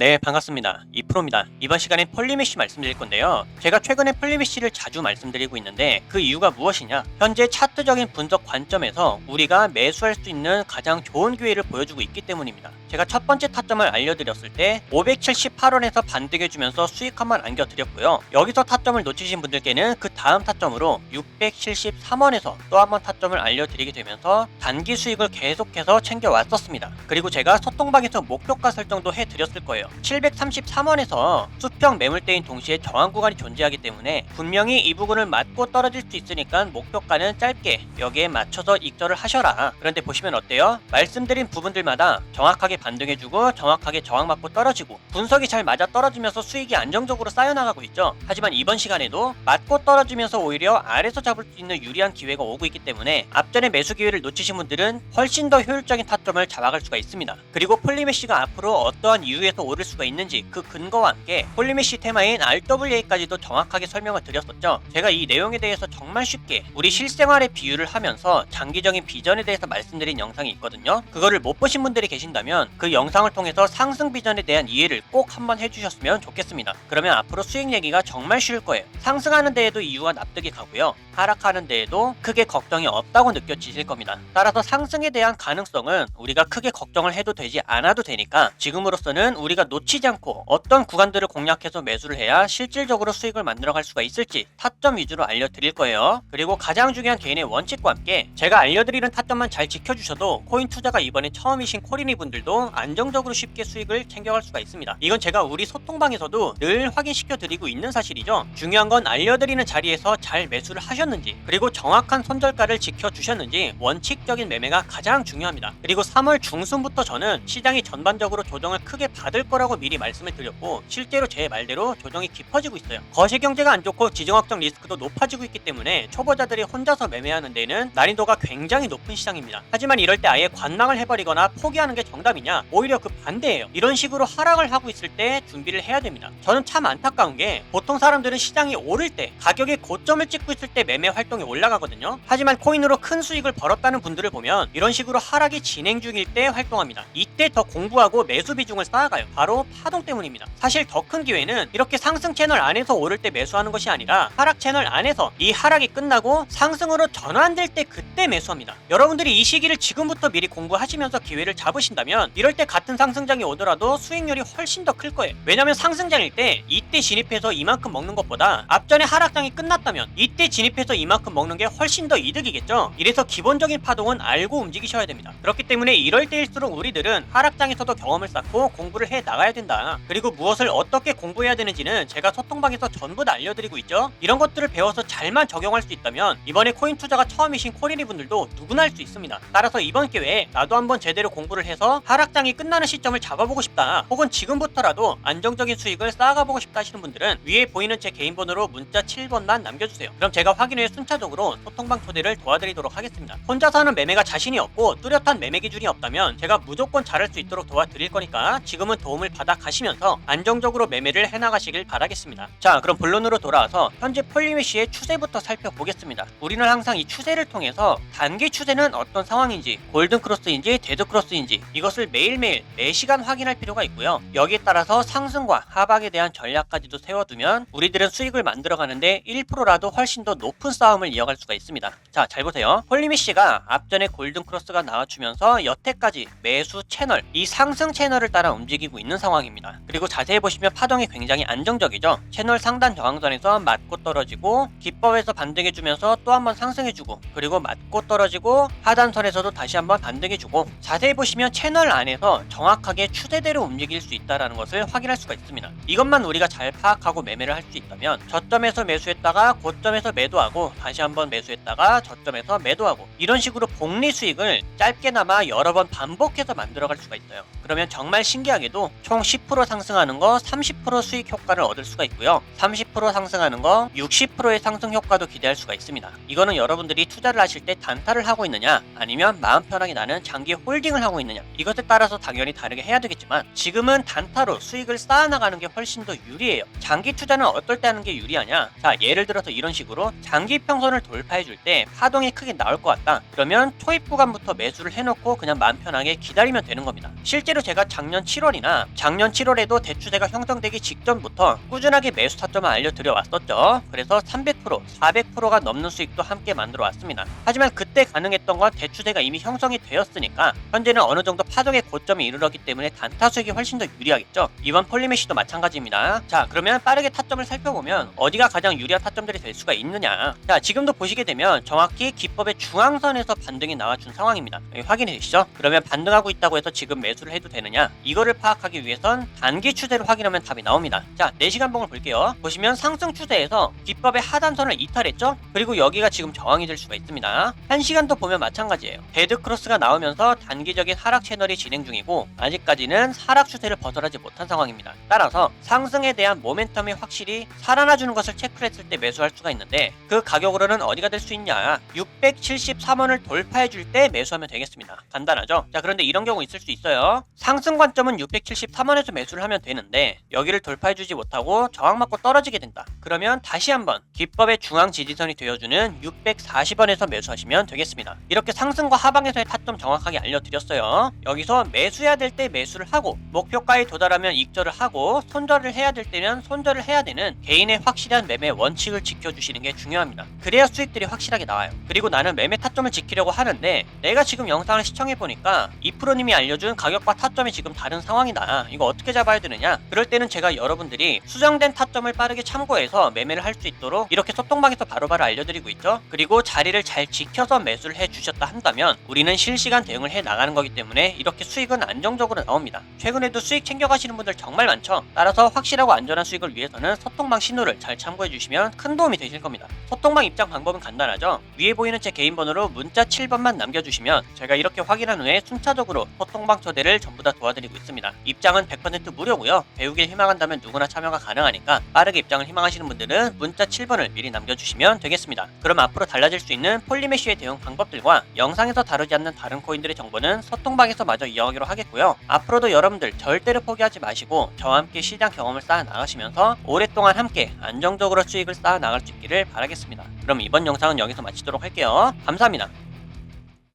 네, 반갑습니다. 이프로입니다. 이번 시간엔 폴리메쉬 말씀드릴 건데요. 제가 최근에 폴리메쉬를 자주 말씀드리고 있는데 그 이유가 무엇이냐? 현재 차트적인 분석 관점에서 우리가 매수할 수 있는 가장 좋은 기회를 보여주고 있기 때문입니다. 제가 첫 번째 타점을 알려드렸을 때 578원에서 반등해주면서 수익 한번 안겨드렸고요. 여기서 타점을 놓치신 분들께는 그 다음 타점으로 673원에서 또 한 번 타점을 알려드리게 되면서 단기 수익을 계속해서 챙겨왔었습니다. 그리고 제가 소통방에서 목표가 설정도 해드렸을 거예요. 733원에서 수평 매물대인 동시에 저항 구간이 존재하기 때문에 분명히 이 부분을 맞고 떨어질 수 있으니까 목표가는 짧게 여기에 맞춰서 익절을 하셔라. 그런데 보시면 어때요? 말씀드린 부분들마다 정확하게 반등해주고 정확하게 저항 맞고 떨어지고 분석이 잘 맞아 떨어지면서 수익이 안정적으로 쌓여나가고 있죠. 하지만 이번 시간에도 맞고 떨어지면서 오히려 아래서 잡을 수 있는 유리한 기회가 오고 있기 때문에 앞전에 매수 기회를 놓치신 분들은 훨씬 더 효율적인 타점을 잡아갈 수가 있습니다. 그리고 폴리메시가 앞으로 어떠한 이유에서 오를 수가 있는지 그 근거와 함께 폴리메시 테마인 RWA까지도 정확하게 설명을 드렸었죠. 제가 이 내용에 대해서 정말 쉽게 우리 실생활에 비유를 하면서 장기적인 비전에 대해서 말씀드린 영상이 있거든요. 그거를 못 보신 분들이 계신다면 그 영상을 통해서 상승 비전에 대한 이해를 꼭 한번 해주셨으면 좋겠습니다. 그러면 앞으로 수익 얘기가 정말 쉬울 거예요. 상승하는 데에도 이유가 납득이 가고요. 하락하는 데에도 크게 걱정이 없다고 느껴지실 겁니다. 따라서 상승에 대한 가능성은 우리가 크게 걱정을 해도 되지 않아도 되니까 지금으로서는 우리가 놓치지 않고 어떤 구간들을 공략해서 매수를 해야 실질적으로 수익을 만들어갈 수가 있을지 타점 위주로 알려드릴 거예요. 그리고 가장 중요한 개인의 원칙과 함께 제가 알려드리는 타점만 잘 지켜주셔도 코인 투자가 이번에 처음이신 코리니 분들도 안정적으로 쉽게 수익을 챙겨갈 수가 있습니다. 이건 제가 우리 소통방에서도 늘 확인시켜 드리고 있는 사실이죠. 중요한 건 알려드리는 자리에서 잘 매수를 하셨는지 그리고 정확한 손절가를 지켜주셨는지 원칙적인 매매가 가장 중요합니다. 그리고 3월 중순부터 저는 시장이 전반적으로 조정을 크게 받을 거라고 미리 말씀을 드렸고 실제로 제 말대로 조정이 깊어지고 있어요. 거시 경제가 안 좋고 지정 확정 리스크도 높아지고 있기 때문에 초보자들이 혼자서 매매하는 데는 난이도가 굉장히 높은 시장입니다. 하지만 이럴 때 아예 관망을 해버리거나 포기하는 게 정답이냐? 오히려 그 반대예요. 이런 식으로 하락을 하고 있을 때 준비를 해야 됩니다. 저는 참 안타까운 게 보통 사람들은 시장이 오를 때 가격의 고점을 찍고 있을 때 매매 활동이 올라가거든요. 하지만 코인으로 큰 수익을 벌었다는 분들을 보면 이런 식으로 하락이 진행 중일 때 활동합니다. 이때 더 공부하고 매수 비중을 쌓아가요. 바로 파동 때문입니다. 사실 더 큰 기회는 이렇게 상승 채널 안에서 오를 때 매수하는 것이 아니라 하락 채널 안에서 이 하락이 끝나고 상승으로 전환될 때 그때 매수합니다. 여러분들이 이 시기를 지금부터 미리 공부하시면서 기회를 잡으신다면 이럴 때 같은 상승장이 오더라도 수익률이 훨씬 더 클 거예요. 왜냐면 상승장일 때 이때 진입해서 이만큼 먹는 것보다 앞전에 하락장이 끝났다면 이때 진입해서 이만큼 먹는 게 훨씬 더 이득이겠죠. 이래서 기본적인 파동은 알고 움직이셔야 됩니다. 그렇기 때문에 이럴 때일수록 우리들은 하락장에서도 경험을 쌓고 공부를 해 나가야 된다. 그리고 무엇을 어떻게 공부해야 되는지는 제가 소통방에서 전부 다 알려드리고 있죠. 이런 것들을 배워서 잘만 적용할 수 있다면 이번에 코인 투자가 처음이신 코리니 분들도 누구나 할 수 있습니다. 따라서 이번 기회에 나도 한번 제대로 공부를 해서 하락장이 끝나는 시점을 잡아보고 싶다. 혹은 지금부터라도 안정적인 수익을 쌓아가보고 싶다 하시는 분들은 위에 보이는 제 개인 번호로 문자 7번만 남겨주세요. 그럼 제가 확인 후에 순차적으로 소통방 초대를 도와드리도록 하겠습니다. 혼자서 하는 매매가 자신이 없고 뚜렷한 매매 기준이 없다면 제가 무조건 잘할 수 있도록 도와드릴 거니까 지금은 도움을 받아 가시면서 안정적으로 매매를 해나가시길 바라겠습니다. 자, 그럼 본론으로 돌아와서 현재 폴리메시의 추세부터 살펴보겠습니다. 우리는 항상 이 추세를 통해서 단기 추세는 어떤 상황인지, 골든 크로스인지, 데드 크로스인지 이것을 매일매일 매시간 확인할 필요가 있고요. 여기에 따라서 상승과 하방에 대한 전략까지도 세워두면 우리들은 수익을 만들어가는데 1%라도 훨씬 더 높은 싸움을 이어갈 수가 있습니다. 자, 잘 보세요. 폴리메시가 앞전에 골든 크로스가 나와주면서 여태까지 매수 채널, 이 상승 채널을 따라 움직이고 있는 상황입니다. 그리고 자세히 보시면 파동이 굉장히 안정적이죠. 채널 상단 저항선에서 맞고 떨어지고 기법에서 반등해주면서 또 한번 상승해주고 그리고 맞고 떨어지고 하단선에서도 다시 한번 반등해주고 자세히 보시면 채널 안 에서 정확하게 추세대로 움직일 수 있다는 것을 확인할 수가 있습니다. 이것만 우리가 잘 파악하고 매매를 할 수 있다면 저점에서 매수했다가 고점에서 매도하고 다시 한번 매수했다가 저점에서 매도하고 이런 식으로 복리 수익을 짧게나마 여러 번 반복해서 만들어갈 수가 있어요. 그러면 정말 신기하게도 총 10% 상승하는 거 30% 수익 효과를 얻을 수가 있고요. 30% 상승하는 거 60%의 상승 효과도 기대할 수가 있습니다. 이거는 여러분들이 투자를 하실 때 단타를 하고 있느냐 아니면 마음 편하게 나는 장기 홀딩을 하고 있느냐 이것에 따라서 당연히 다르게 해야 되겠지만 지금은 단타로 수익을 쌓아나가는 게 훨씬 더 유리해요. 장기 투자는 어떨 때 하는 게 유리하냐? 자, 예를 들어서 이런 식으로 장기 평선을 돌파해 줄 때 파동이 크게 나올 것 같다. 그러면 초입 구간부터 매수를 해놓고 그냥 마음 편하게 기다리면 되는 겁니다. 실제로 제가 작년 7월이나 작년 7월에도 대추세가 형성되기 직전부터 꾸준하게 매수 타점을 알려드려 왔었죠. 그래서 300%, 400%가 넘는 수익도 함께 만들어 왔습니다. 하지만 그때 가능했던 건 대추세가 이미 형성이 되었으니까 현재는 어느 정도 파동 의 고점에 이르렀기 때문에 단타 수익이 훨씬 더 유리하겠죠. 이번 폴리메시도 마찬가지입니다. 자, 그러면 빠르게 타점을 살펴보면 어디가 가장 유리한 타점들이 될 수가 있느냐. 자, 지금도 보시게 되면 정확히 기법의 중앙선에서 반등이 나와준 상황입니다. 확인해 주시죠. 그러면 반등하고 있다고 해서 지금 매수를 해도 되느냐? 이거를 파악하기 위해선 단기 추세를 확인하면 답이 나옵니다. 자, 4시간 봉을 볼게요. 보시면 상승 추세에서 기법의 하단선을 이탈했죠? 그리고 여기가 지금 저항이 될 수가 있습니다. 1시간도 보면 마찬가지예요. 데드 크로스가 나오면서 단기적인 하락 채널이 진행 중이고 아직까지는 하락 추세를 벗어나지 못한 상황입니다. 따라서 상승에 대한 모멘텀이 확실히 살아나주는 것을 체크했을 때 매수할 수가 있는데 그 가격으로는 어디가 될 수 있냐? 673원을 돌파해 줄 때 매수하면 되겠습니다. 간단하죠? 자, 그런데 이런 경우 있을 수 있어요. 상승 관점은 673원에서 매수를 하면 되는데 여기를 돌파해 주지 못하고 저항 맞고 떨어지게 된다. 그러면 다시 한번 기법의 중앙 지지선이 되어주는 640원에서 매수하시면 되겠습니다. 이렇게 상승과 하방에서의 타점 정확하게 알려드렸어요. 여기서 매수해야 될 때 매수를 하고 목표가에 도달하면 익절을 하고 손절을 해야 될 때는 손절을 해야 되는 개인의 확실한 매매 원칙을 지켜주시는 게 중요합니다. 그래야 수익들이 확실하게 나와요. 그리고 나는 매매 타점을 지키려고 하는데 내가 지금 영상을 시청해 보니까 이프로님이 알려준 가격과 타점이 지금 다른 상황이다. 이거 어떻게 잡아야 되느냐? 그럴 때는 제가 여러분들이 수정된 타점을 빠르게 참고해서 매매를 할 수 있도록 이렇게 소통방에서 바로바로 알려드리고 있죠. 그리고 자리를 잘 지켜서 매수를 해 주셨다 한다면 우리는 실시간 대응을 해 나가는 거기 때문에 이렇게 수익은 안정적으로 나옵니다. 최근에도 수익 챙겨가시는 분들 정말 많죠. 따라서 확실하고 안전한 수익을 위해서는 소통방 신호를 잘 참고해 주시면 큰 도움이 되실 겁니다. 소통방 입장 방법은 간단하죠. 위에 보이는 제 개인 번호로 문자 7번만 남겨주시면 제가 이렇게 확인한 후에 순차적으로 소통방 초대를 전부 다 도와드리고 있습니다. 입장은 100% 무료고요. 배우길 희망한다면 누구나 참여가 가능하니까 빠르게 입장을 희망하시는 분들은 문자 7번을 미리 남겨주시면 되겠습니다. 그럼 앞으로 달라질 수 있는 폴리메쉬의 대응 방법들과 영상에서 다루지 않는 다른 코인들의 정보는 소통방에서 마저 이어가기로 하겠고요. 앞으로도 여러분들 절대로 포기하지 마시고 저와 함께 시장 경험을 쌓아 나가시면서 오랫동안 함께 안정적으로 수익을 쌓아 나갈 수 있기를 바라겠습니다. 그럼 이번 영상은 여기서 마치도록 할게요. 감사합니다.